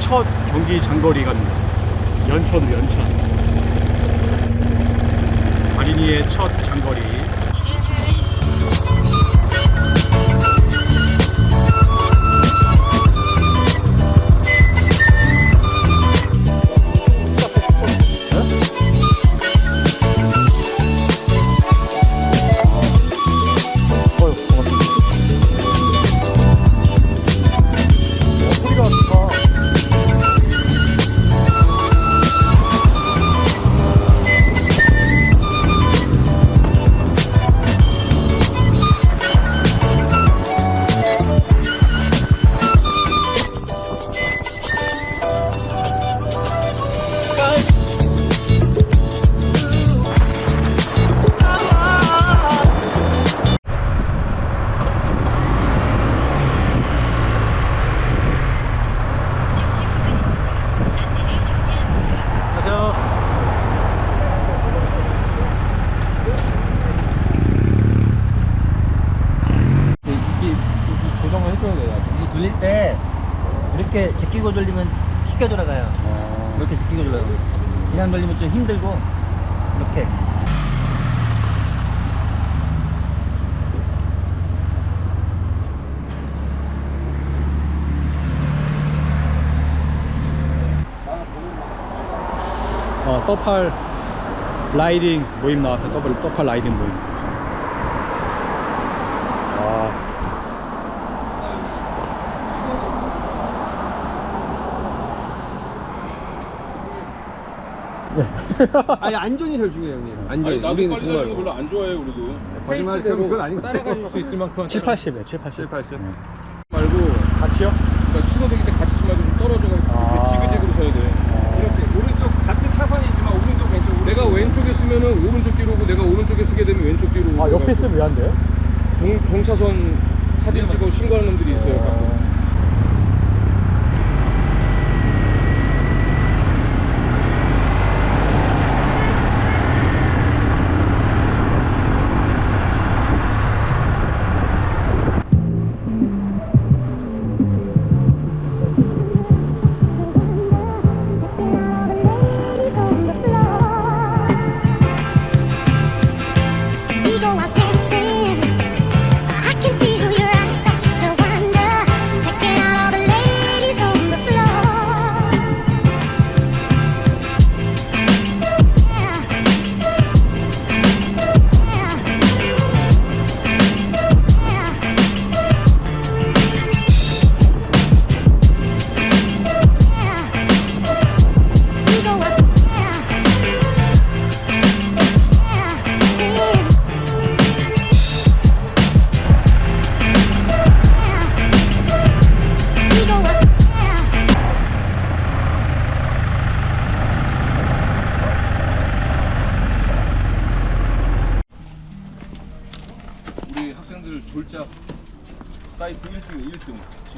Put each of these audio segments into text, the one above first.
첫 경기 장거리 갑니다. 연천으로 연천. 마리니의 첫 장거리. 돌릴 때 이렇게 제끼고 돌리면 쉽게 돌아가요. 이렇게 제끼고 돌려요. 그냥 돌리면 좀 힘들고 이렇게. 어, 떠팔 라이딩 모임 나왔어요. 떠팔, 떠팔 라이딩 모임. 아니 안전이 제일 중요해요, 형님. 안전. 아니, 나도 우리는 빨리 거 정말 별로 안 좋아해요 우리도 거짓말 그건 아닌 것 따라가 줄수 있을 만큼 7, 80이에요. 7, 80. 7, 80. 말고 같이요? 그러니까 신호대기 때 같이 좀 말고 좀 떨어져가지고 아. 지그재그로 서야 돼 이렇게 오른쪽 같은 차선이지만 오른쪽 왼쪽 오른쪽. 내가 왼쪽에 쓰면 은 오른쪽 뒤로 오고 내가 오른쪽에 쓰게 되면 왼쪽 뒤로 아, 옆에 오고 있으면 왜안 돼요? 동, 동차선 사진 찍고 신고하는 놈들이 있어요 가끔.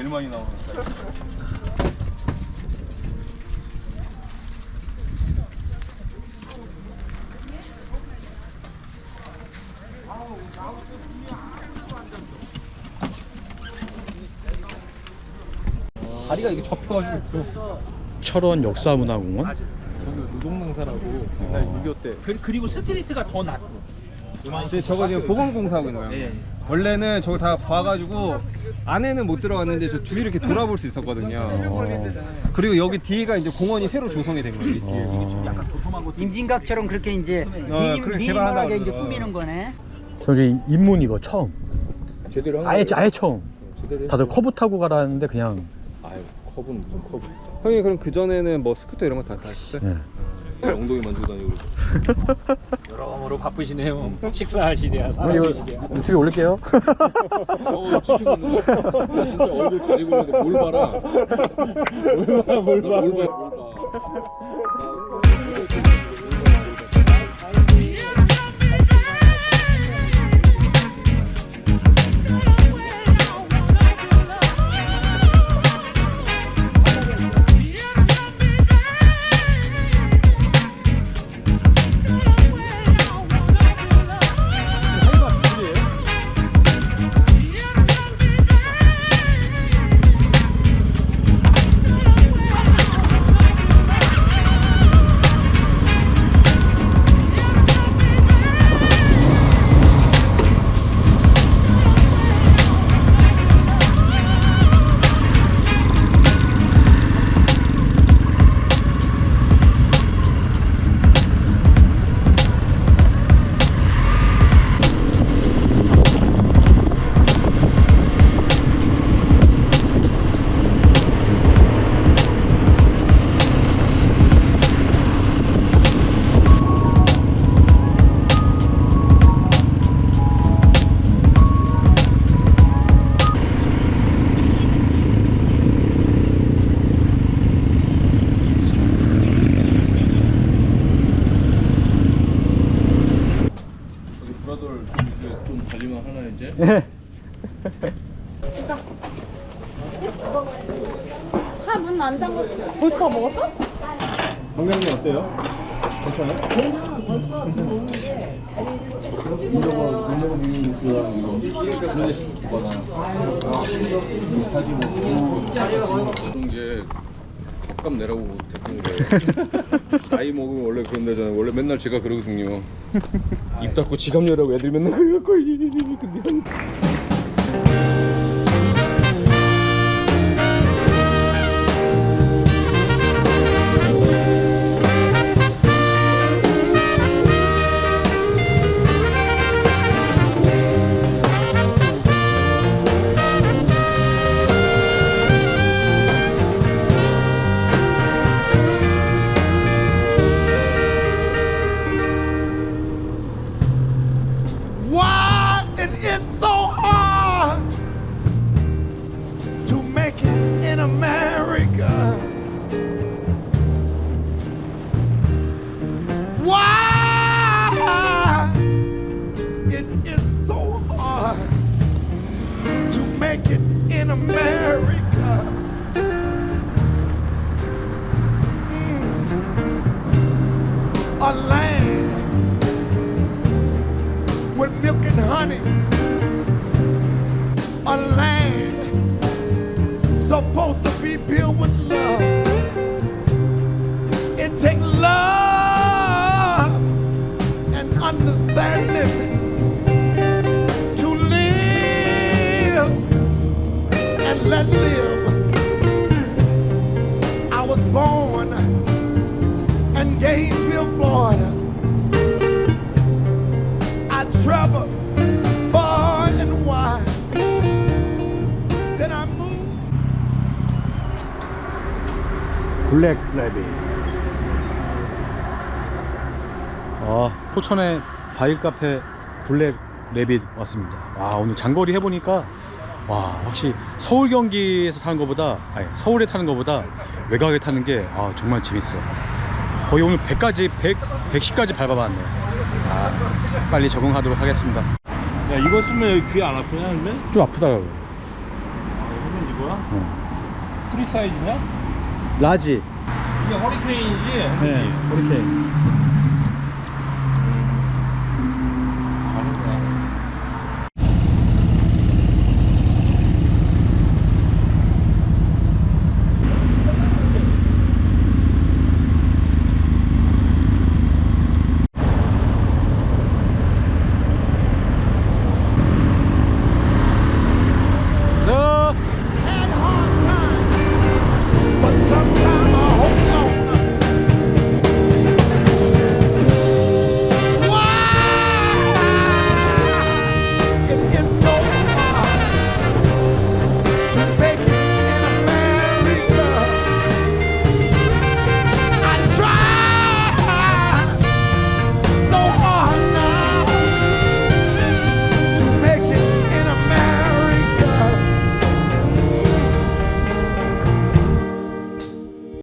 제일 많이 나오는 사이트 다리가 이게 접혀가지고 있어. 철원 역사문화공원? 저기 노동능사라고 옛날 6.25 때. 그, 리고 스트리트가 더 낫고. 근데 저거 지금 보건공사하고 있는 거예요. 네. 원래는 저거 다 봐가지고 안에는 못 들어갔는데 저 주위를 이렇게 돌아볼 수 있었거든요. 그리고 여기 뒤가 이제 공원이 새로 조성이 된 거예요. 이 뒤에. 임진각처럼 그렇게 이제 어, 미, 그렇게 개발한다고 미니멀하게 이제 그러더라고요. 꾸미는 거네. 저기 입문 이거 처음. 제대로 한 아예? 아예 처음. 제대로 다들. 커브 타고 가라는데 그냥. 아유 컵은 무슨 컵 형이 그럼 그 전에는 뭐 스쿠터 이런 거 다 타셨어요? 네. 엉덩이 만지고 다니고 여러모로 바쁘시네요. 식사하시랴, 그럼 이거 유튜브에 올릴게요. 어 찍히고 있는 거 나 진짜 얼굴 가리고 있는데 뭘 봐라. 뭘 봐, 뭘 봐, 뭘 봐, 뭘 봐. 다리만 하나 이제. 차문안 잠궜어. 벌써 다 먹었어? 건강님 어때요? 괜찮아요? 그런 게밥 값 내라고 그래. 나이 먹으면 원래 그런 데잖아요. 원래 맨날 제가 그러거든요. 입 닫고 지갑 열라고 애들 맨날 그래갖고 근데 Why a man. 블랙 레빗. 아, 포천의 바이크 카페 블랙 레빗 왔습니다. 와, 오늘 장거리 해보니까 와, 확실히 서울 경기에서 타는 것보다, 아니, 서울에 타는 것보다 외곽에 타는 게 아, 정말 재밌어요. 거의 오늘 100까지, 100, 110까지 밟아봤네요. 아, 빨리 적응하도록 하겠습니다. 야 이거 쓰면 여기 귀 안 아프냐 그러면? 좀 아프더라고요. 이건 이거야? 프리 사이즈냐? 라지. 이게 허리케인이지? 네, 허리케인.